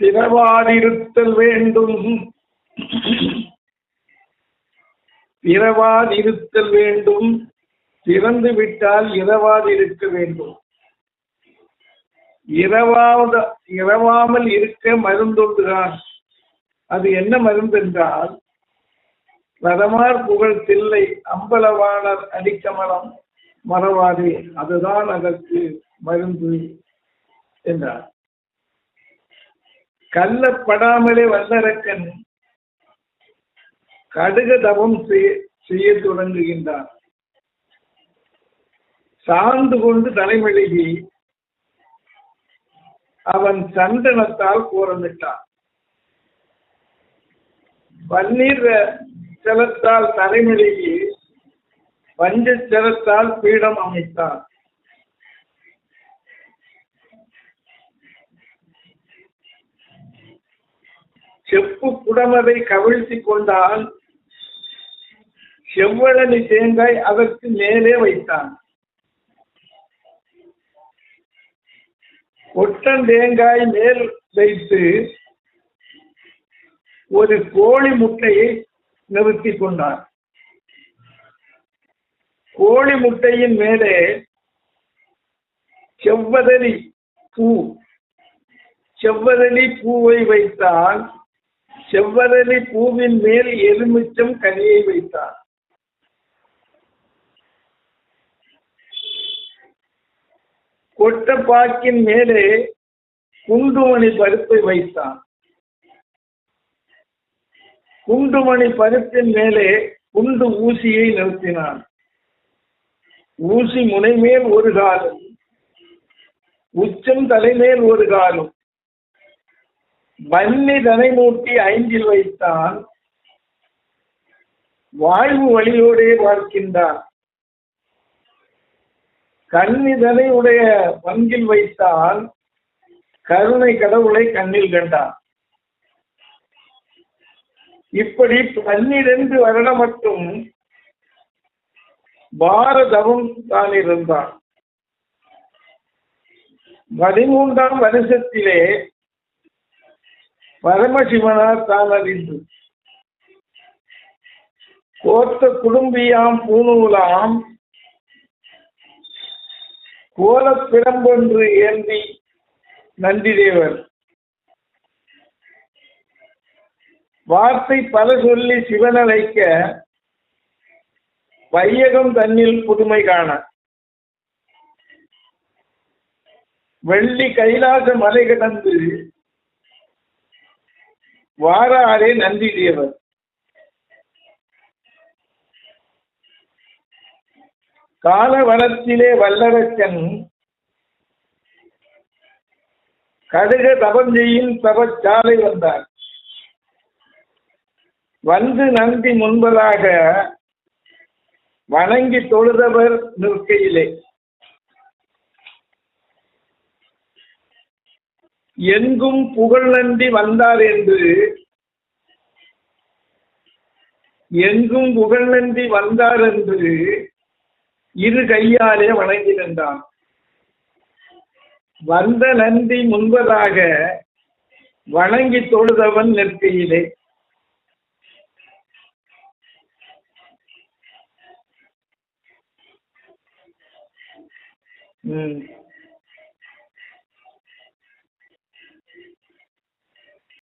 பிறவாதிருத்தல் வேண்டும். பிறவாதிருத்தல் வேண்டும். பிறந்து விட்டால் இரவாதிருக்க வேண்டும். இரவாத இரவாமல் இருக்க மருந்துண்டுதான் அது என்ன மருந்து என்றால் ரதமார் புகழ் தில்லை அம்பலவாணர் அடிக்கமலம் மறவாதே. அதுதான் அதற்கு மருந்து என்றார். கள்ளப்படாமலே வல்லரக்கன் கடுக தவம் செய்ய- செய்ய தொடங்குகின்றான். சார்ந்து கொண்டு தலைமெழுகி அவன் சந்தனத்தால் கோரமிட்டான். பன்னீர் செலத்தால் தலைமெழுகி பஞ்ச செலத்தால் பீடம் அமைத்தான். செப்பு குடமதை கவிழ்த்தி கொண்டால் செவ்வழனி தேங்காய் அதற்கு மேலே வைத்தான். ஒட்டன் தேங்காய் மேல் வைத்து ஒரு கோழி முட்டையை நிறுத்தி கொண்டார். கோழி முட்டையின் மேலே செவ்வதலி பூ செவ்வதலி பூவை வைத்தான் செவ்வரளி பூவின் மேல் எலுமிச்சம் கனியை வைத்தான் கொட்டப்பாக்கின் மேலே குண்டுமணி பருப்பை வைத்தான் குண்டுமணி பருப்பின் மேலே குண்டு ஊசியை நிறுத்தினான் ஊசி முனைமேல் ஒரு காலம் உச்சம் தலைமேல் ஒரு காலம் வன்னி தனை மூட்டி ஐந்தில் வைத்தான். வாழ்வு வழியோடே வாழ்க்கின்றான் கண்ணிதனை உடைய பங்கில் வைத்தான். கருணை கடவுளை கண்ணில் கண்டான் இப்படி பன்னிரண்டு வருடம் மட்டும் பாரதமும் தான் இருந்தான். பதிமூன்றாம் வருஷத்திலே பரமசிவனார் தான் அறிந்து. கோத்த குடும்பியாம் பூநூலாம் கோலப் பிறம்பொன்று ஏந்தி நந்திதேவர். வார்த்தை பல சொல்லி சிவனழைக்க வையகம் தன்னில் புதுமை காண. வெள்ளி கைலாச மலை கடந்து வாராரே நந்தி தேவர் கால வளத்திலே வல்லரக்கன் கடுக தபம் தபச்சாலை வந்தார். வந்து நந்தி முன்பதாக வணங்கி தொழுதவர் நிற்கையிலே. எங்கும் புகழ் நன்றி வந்தார் என்று. எங்கும் புகழ் நன்றி வந்தார் என்று இரு கையாலே வணங்கி நின்றான். வந்த நந்தி முன்பதாக வணங்கி தொழுதவன் நிற்கையிலே. ம்